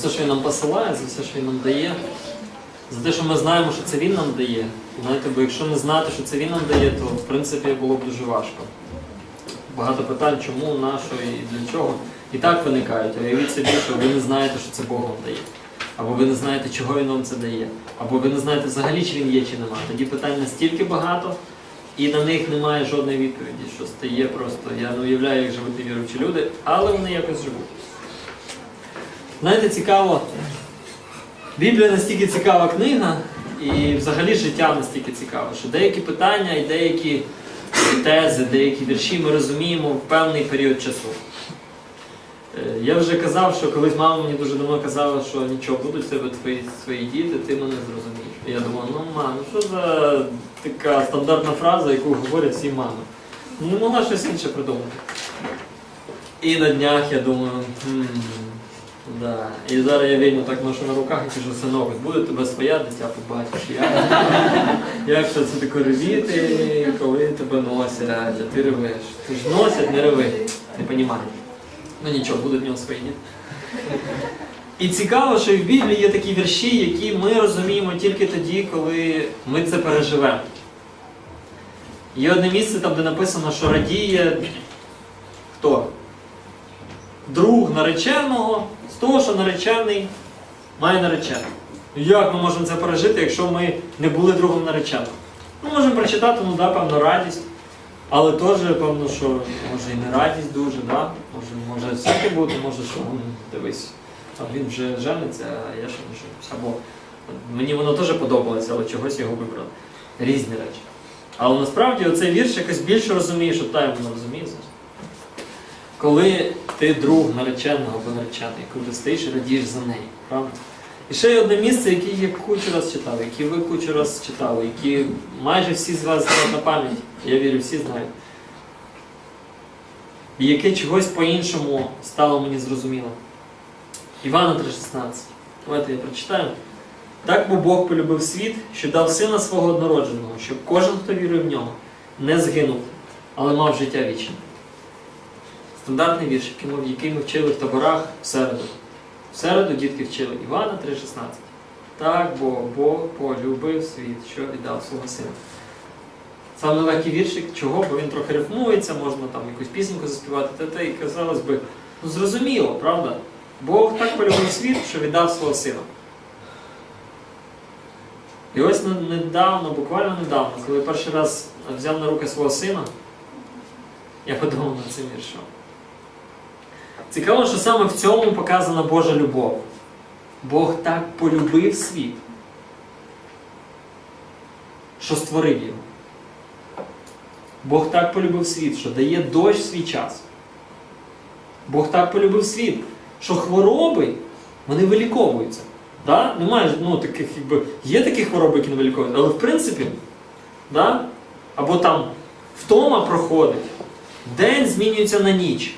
все, що він нам посилає, за все, що він нам дає, за те, що ми знаємо, що це він нам дає. Знаєте, бо якщо не знати, що це він нам дає, то в принципі було б дуже важко. Багато питань, чому, на що і для чого. І так виникають. Уявіть собі, що ви не знаєте, що це Бог вам дає. Або ви не знаєте, чого він вам це дає. Або ви не знаєте взагалі, чи він є, чи нема. Тоді питань настільки багато, і на них немає жодної відповіді, що стає просто. Я не уявляю, як живуть невіруючі люди, але вони якось живуть. Знаєте, цікаво, Біблія настільки цікава книга, і взагалі життя настільки цікаве, що деякі питання і деякі тези, деякі вірші ми розуміємо в певний період часу. Е, Я вже казав, що колись мама мені дуже давно казала, що нічого, будуть в тебе твої, свої діти, ти мене зрозумієш. І я думав, ну мам, ну що за така стандартна фраза, яку говорять всі мами. Не могла щось інше придумати. І на днях я думаю, хм, да. І зараз я війну так ношу на руках і кажу, синок, буде тебе своя дитя, побачиш. Як, як це таке ревіти, коли тебе носять, а ти ревеш. Ти ж носять, не реви. Не розумієш. Ну нічого, будуть в нього свої діти. І цікаво, що в Біблії є такі вірші, які ми розуміємо тільки тоді, коли ми це переживемо. Є одне місце там, де написано, що радіє хто? Друг нареченого з того, що наречений має нареченого. Як ми можемо це пережити, якщо ми не були другом нареченого? Ми можемо прочитати, ну да, певно, радість. Але теж, певно, що може і не радість дуже, да? може, може всяке бути, може, що дивись, там він вже жениться, а я ще не женюсь. Або мені воно теж подобалося, але чогось його вибрали. Різні речі. Але насправді оцей вірш якось більше розуміє, що та воно розуміє. Коли ти друг нареченого або наречений, коли ти стоїш і радієш за неї, правда? І ще є одне місце, яке я кучу раз читав, які ви кучу раз читали, які майже всі з вас знають на пам'ять, я вірю, всі знають. І яке чогось по-іншому стало мені зрозуміло. Івана 3,16. Давайте я прочитаю. Так бо Бог полюбив світ, що дав сина свого однородженого, щоб кожен, хто вірує в нього, не згинув, але мав життя вічне. Стандартний вірш, який ми, вчили в таборах в середу. В середу дітки вчили Івана 3,16. Так, бо Бог полюбив світ, що віддав свого сина. Саме легкий віршик, чого? Бо він трохи рифмується, можна там якусь пісеньку заспівати, та те, і казалось би, ну зрозуміло, правда? Бог так полюбив світ, що віддав свого сина. І ось недавно, буквально недавно, коли перший раз взяв на руки свого сина, я подумав над цим віршом. Цікаво, що саме в цьому показана Божа любов. Бог так полюбив світ, що створив його. Бог так полюбив світ, що дає дощ свій час. Бог так полюбив світ, що хвороби вони виліковуються. Да? Немає ну, таких, якби, є такі хвороби, які не виліковуються, але в принципі, да? або там втома проходить, день змінюється на ніч.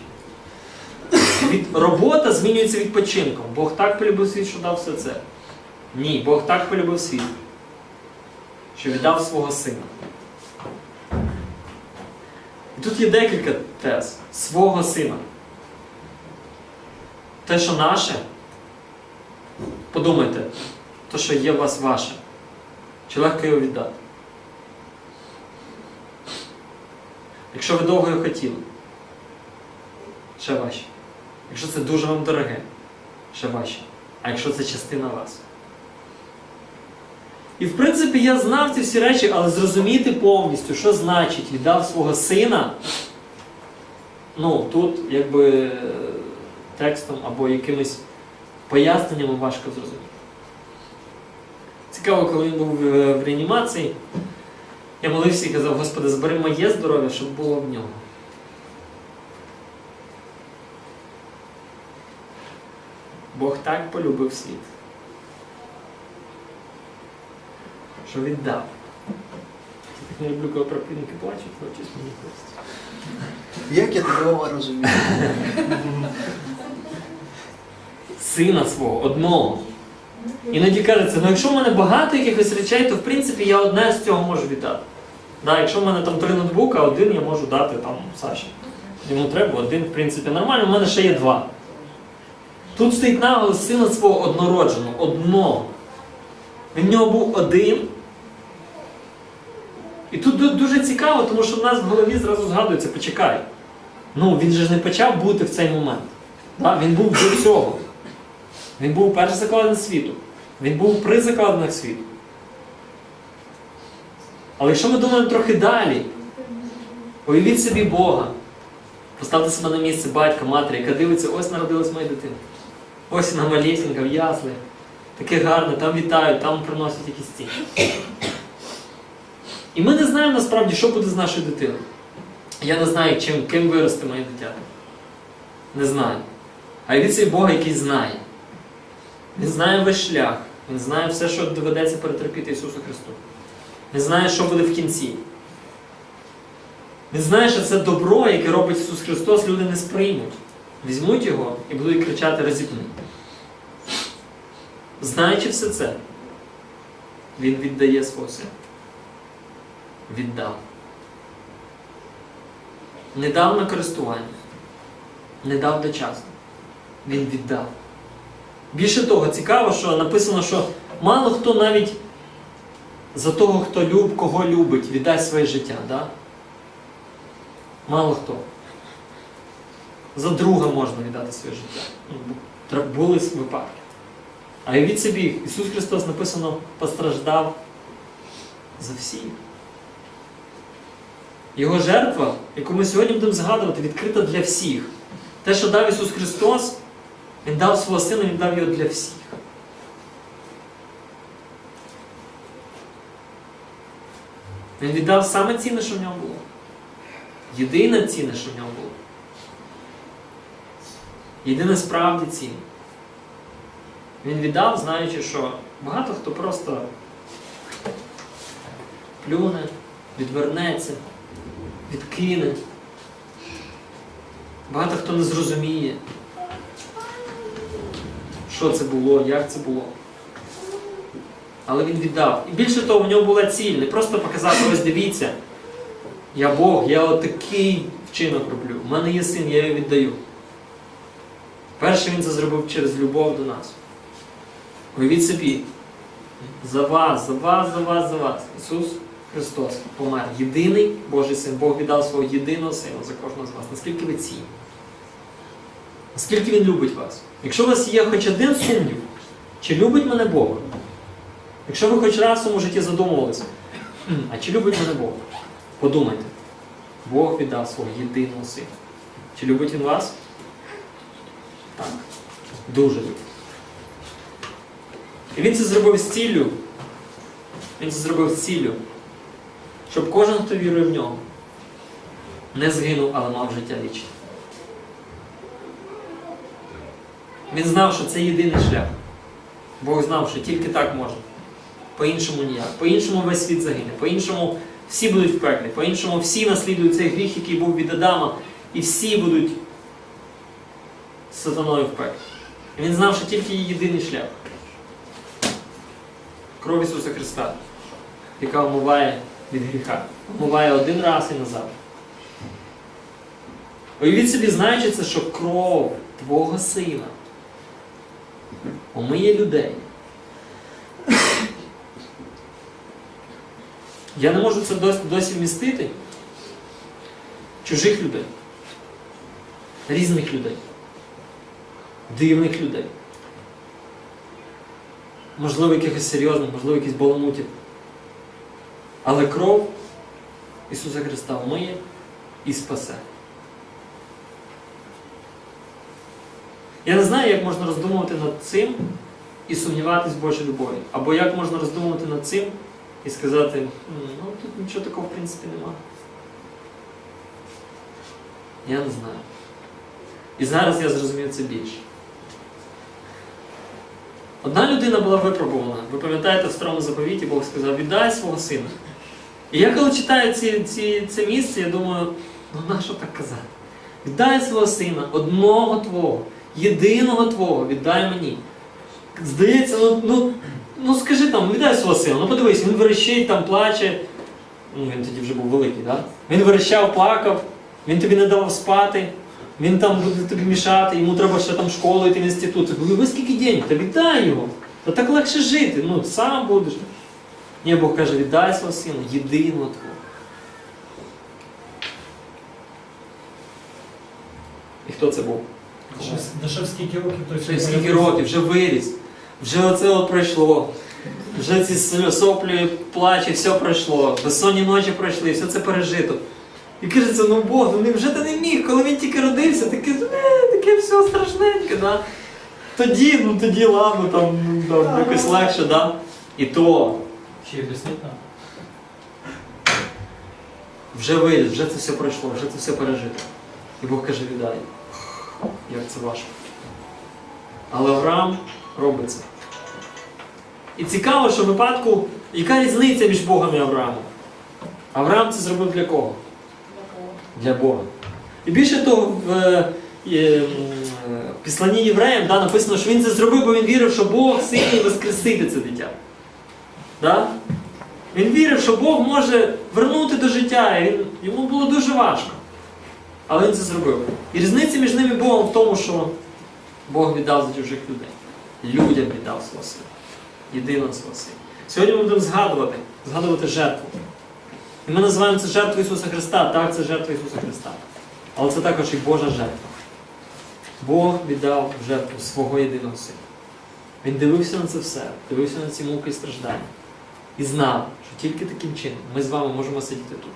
Від, робота змінюється відпочинком. Бог так полюбив світ, що дав все це. Ні, Бог так полюбив світ, що віддав свого сина. І тут є декілька тез свого сина. Те, що наше, подумайте, те, що є у вас ваше, чи легко його віддати? Якщо ви довго його хотіли, ще важче. Якщо це дуже вам дороге, ще важче. А якщо це частина вас. І в принципі я знав ці всі речі, але зрозуміти повністю, що значить віддав свого сина, ну тут якби е, текстом або якимись поясненнями важко зрозуміти. Цікаво, коли він був в, в реанімації, я молився і казав, Господи, збери моє здоров'я, щоб було в нього. Бог так полюбив світ, що віддав. Я не люблю, коли проповідники плачуть, щось мені хочеться. Як я тебе розумію? Сина свого, одного. Іноді кажеться, ну якщо в мене багато якихось речей, то в принципі я одне з цього можу віддати. Да, якщо в мене там три ноутбука, один я можу дати там Саші. Йому треба один, в принципі, нормально, в мене ще є два. Тут стоїть наголос сина свого однородженого, одного. Він в нього був один. І тут дуже цікаво, тому що в нас в голові зразу згадується, почекай. Ну, він же ж не почав бути в цей момент. Да? Він був до цього. Він був перший закладений світу. Він був при закладених світу. Але якщо ми думаємо трохи далі, уявіть собі Бога. Поставте себе на місце батька, матері, яка дивиться, ось народилась моя дитина. Ось вона малесенька, в ясли. Таке гарне, там вітають, там приносять якісь ці. І ми не знаємо насправді, що буде з нашою дитиною. Я не знаю, чим, ким виросте моє дитя. Не знаю. А від цей Бога, який знає. Він знає весь шлях. Він знає все, що доведеться перетерпіти Ісусу Христу. Він знає, що буде в кінці. Він знає, що це добро, яке робить Ісус Христос, люди не сприймуть. Візьмуть його і будуть кричати розіпни. Знаючи все це, Він віддає свого сина. Віддав. Не дав на користування, не дав дочасно. Він віддав. Більше того, цікаво, що написано, що мало хто навіть за того, хто люб, кого любить, віддасть своє життя. Да? Мало хто. За друга можна віддати своє життя. Ну, Були випадки. А від собі Ісус Христос написано постраждав за всіх. Його жертва, яку ми сьогодні будемо згадувати, відкрита для всіх. Те, що дав Ісус Христос, Він дав свого Сина, Він дав його для всіх. Він віддав саме цінне, що в нього було. Єдине цінне, що в нього було. Єдине справді цінне. Він віддав, знаючи, що багато хто просто плюне, відвернеться, відкине. Багато хто не зрозуміє, що це було, як це було. Але він віддав. І більше того, в нього була ціль, не просто показати, ось дивіться, я Бог, я отакий вчинок роблю. У мене є син, я його віддаю. Перше він це зробив через любов до нас. Уявіть собі, за вас, за вас, за вас, за вас. Ісус Христос помер. Єдиний Божий син. Бог віддав свого єдиного сина за кожного з вас. Наскільки ви цінні? Наскільки Він любить вас? Якщо у вас є хоч один сумнів, чи любить мене Бог? Якщо ви хоч раз в своєму житті задумувалися, а чи любить мене Бог? Подумайте. Бог віддав свого єдиного сина. Чи любить він вас? Так. Дуже любить. І він це зробив з ціллю. Він це зробив з ціллю, щоб кожен, хто вірує в нього, не згинув, але мав життя вічне. Він знав, що це єдиний шлях. Бог знав, що тільки так можна. По-іншому ніяк. По-іншому весь світ загине. По-іншому всі будуть в пеклі. По-іншому всі наслідують цей гріх, який був від Адама, і всі будуть сатаною в пеклі. Він знав, що тільки є єдиний шлях. Кров Ісуса Христа, яка омиває від гріха. Омиває один раз і назавжди. Уявіть собі, знаючи це, що кров Твого Сина омиє людей. Я не можу це досі вмістити. Чужих людей, різних людей, дивних людей. Можливо, якихось серйозних, можливо, якісь баламутів. Але кров Ісуса Христа вмиє і спасе. Я не знаю, як можна роздумувати над цим і сумніватись в Божій любові. Або як можна роздумувати над цим і сказати, ну тут нічого такого в принципі немає. Я не знаю. І зараз я зрозумів це більше. Одна людина була випробувана. Ви пам'ятаєте, в старому заповіті Бог сказав, віддай свого сина. І я коли читаю ці, ці, це місце, я думаю, ну на що так казати? Віддай свого сина, одного твого, єдиного твого, віддай мені. Здається, ну, ну, ну скажи там, віддай свого сина, ну подивись, він верещить, там плаче. Ну, він тоді вже був великий? Да? Він верещав, плакав, він тобі не давав спати. Він там буде тобі мішати, йому треба ще там школу йти в інститут. Я говорю, ви скільки денег? Та віддай його. Та так легше жити, ну сам будеш. Ні, Бог каже, віддай свого сина, єдиного твого. І хто це був? Дошов скільки років, то Вже скільки років, вже виріс, вже оце от пройшло. Вже ці соплі, плачі, все пройшло, безсонні ночі пройшли, все це пережито. І кажеться, ну Бог, ну невже ти не міг, коли він тільки родився, таке, е, таке все страшненьке, да? Тоді, ну тоді ладно, там, ну, там якось легше, да? І то Ще й об'яснити нам. вже виріс, вже це все пройшло, вже це все пережито. І Бог каже, віддай. Як це важко. Але Авраам робить це. І цікаво, що в випадку, яка різниця між Богом і Авраамом? Авраам це зробив для кого? Для Бога. І більше того, в е, е, післанні євреям да, написано, що він це зробив, бо він вірив, що Бог сильний воскресити це дитя. Да? Він вірив, що Бог може вернути до життя, і він, йому було дуже важко. Але він це зробив. І різниця між ними і Богом в тому, що Бог віддав за чужих людей. Людям віддав свого сина. Єдиного свого сина. Сьогодні ми будемо згадувати, згадувати жертву. І ми називаємо це жертвою Ісуса Христа. Так, це жертва Ісуса Христа. Але це також і Божа жертва. Бог віддав жертву свого єдиного сина. Він дивився на це все, дивився на ці муки і страждання. І знав, що тільки таким чином ми з вами можемо сидіти тут.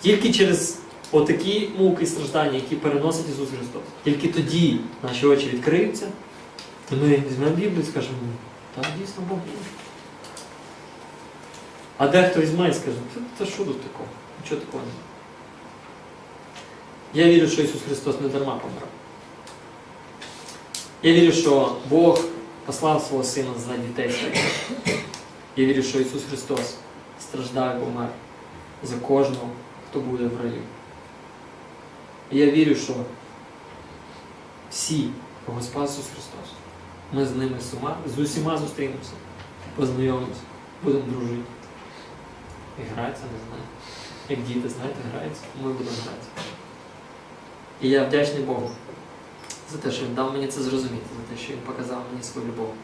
Тільки через отакі муки і страждання, які переносить Ісус Христос. Тільки тоді наші очі відкриються, і ми візьмемо Біблію і скажемо, так, дійсно Бог є. А дехто візьме і скаже, «Та- та що тут такого? Нічого такого немає. Я вірю, що Ісус Христос не дарма помер. Я вірю, що Бог послав свого Сина за дітей своїх. Я вірю, що Ісус Христос страждав і помер за кожного, хто буде в раю. Я вірю, що всі, кого спас Ісус Христос, ми з ними з усіма зустрінемося, познайомимося, будемо дружити. І гратися, не знаю. Як діти, знаєте, граються, ми будемо гратися. І я вдячний Богу за те, що Він дав мені це зрозуміти, за те, що Він показав мені свою любов,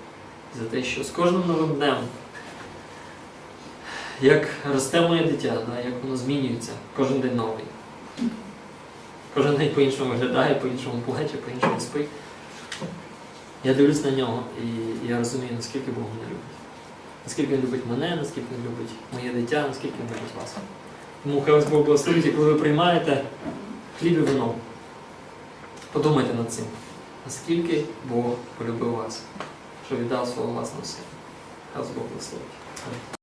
за те, що з кожним новим днем як росте моє дитя, да, як воно змінюється, кожен день новий. Кожен день по-іншому виглядає, по-іншому плаче, по-іншому спить. Я дивлюсь на нього і я розумію, наскільки Бог мене любить. Наскільки він любить мене, наскільки він любить моє дитя, наскільки він любить вас. Тому хай вас Бог благословить, і коли ви приймаєте хліб і вино. Подумайте над цим, наскільки Бог полюбив вас, що віддав свого власного сина. Хай вас Бог благословить.